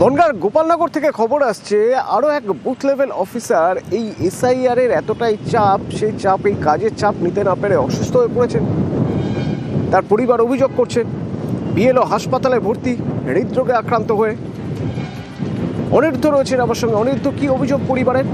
বনগাঁর গোপালনগর থেকে খবর আসছে, আরও এক বুথ লেভেল অফিসার এই এসআইআর এর এতটাই চাপ, সেই চাপ, এই কাজের চাপ নিতে না পেরে অসুস্থ হয়ে পড়েছেন। তার পরিবার অভিযোগ করছে, বিএলও হাসপাতালে ভর্তি, হৃদরোগে আক্রান্ত হয়ে। অনির্ধ রয়েছেন আমার সঙ্গে। অনির্ধ কি অভিযোগ পরিবারের?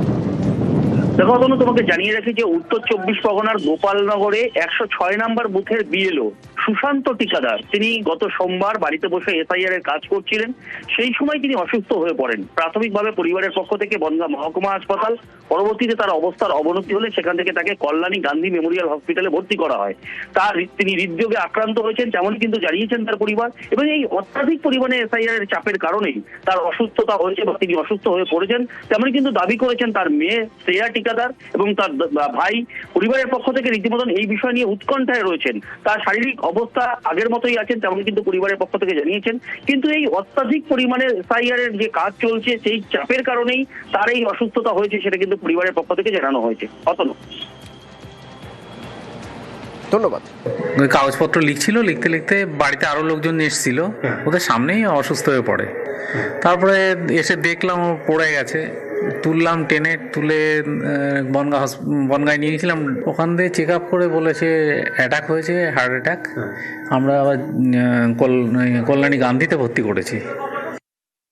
দেখো তোমাকে জানিয়ে রাখি যে উত্তর চব্বিশ পরগনার গোপালনগরে একশো ছয় নম্বর বুথের বিএলও সুশান্ত টিকাদার তিনি গত সোমবার বাড়িতে বসে এসআইআর এর কাজ করছিলেন। সেই সময় তিনি অসুস্থ হয়ে পড়েন। প্রাথমিকভাবে পরিবারের পক্ষ থেকে বনগাঁ মহকুমা হাসপাতাল, পরবর্তীতে তার অবস্থার অবনতি হলে সেখান থেকে তাকে কল্যাণী গান্ধী মেমোরিয়াল হসপিটালে ভর্তি করা হয়। তার তিনি হৃদরোগে আক্রান্ত হয়েছেন যেমন কিন্তু জানিয়েছেন তার পরিবার। এবং এই অত্যাধিক পরিমাণে এসআইআর এর চাপের কারণেই তার অসুস্থতা হয়েছে বা তিনি অসুস্থ হয়ে পড়েছেন, তেমন কিন্তু দাবি করেছেন তার মেয়ে শ্রেয়া টিকাদার এবং তার ভাই পরিবারের পক্ষ থেকে রীতিমতন এই বিষয় নিয়ে উৎকণ্ঠায় রয়েছেন। তার শারীরিক অবস্থা আগের মতোই আছেন তেমন কিন্তু পরিবারের পক্ষ থেকে জানিয়েছেন। কিন্তু এই অত্যাধিক পরিমাণে এসআইআর যে কাজ চলছে, সেই চাপের কারণেই তার এই অসুস্থতা হয়েছে সেটা কিন্তু পরিবারের পক্ষ থেকে জানানো হয়েছে। অতনু। ধন্যবাদ। ওই কাগজপত্র লিখছিল লিখতে লিখতে বাড়িতে আরও লোকজন এসেছিল ওদের সামনেই অসুস্থ হয়ে পড়ে। তারপরে এসে দেখলাম ও পড়ে গেছে তুললাম টেনে তুলে বনগা হস- বনগায় নিয়ে গেছিলাম ওখান থেকে চেক আপ করে বলেছে অ্যাটাক হয়েছে হার্ট অ্যাটাক আমরা আবার কল- কল্যাণী গান্ধীতে ভর্তি করেছি।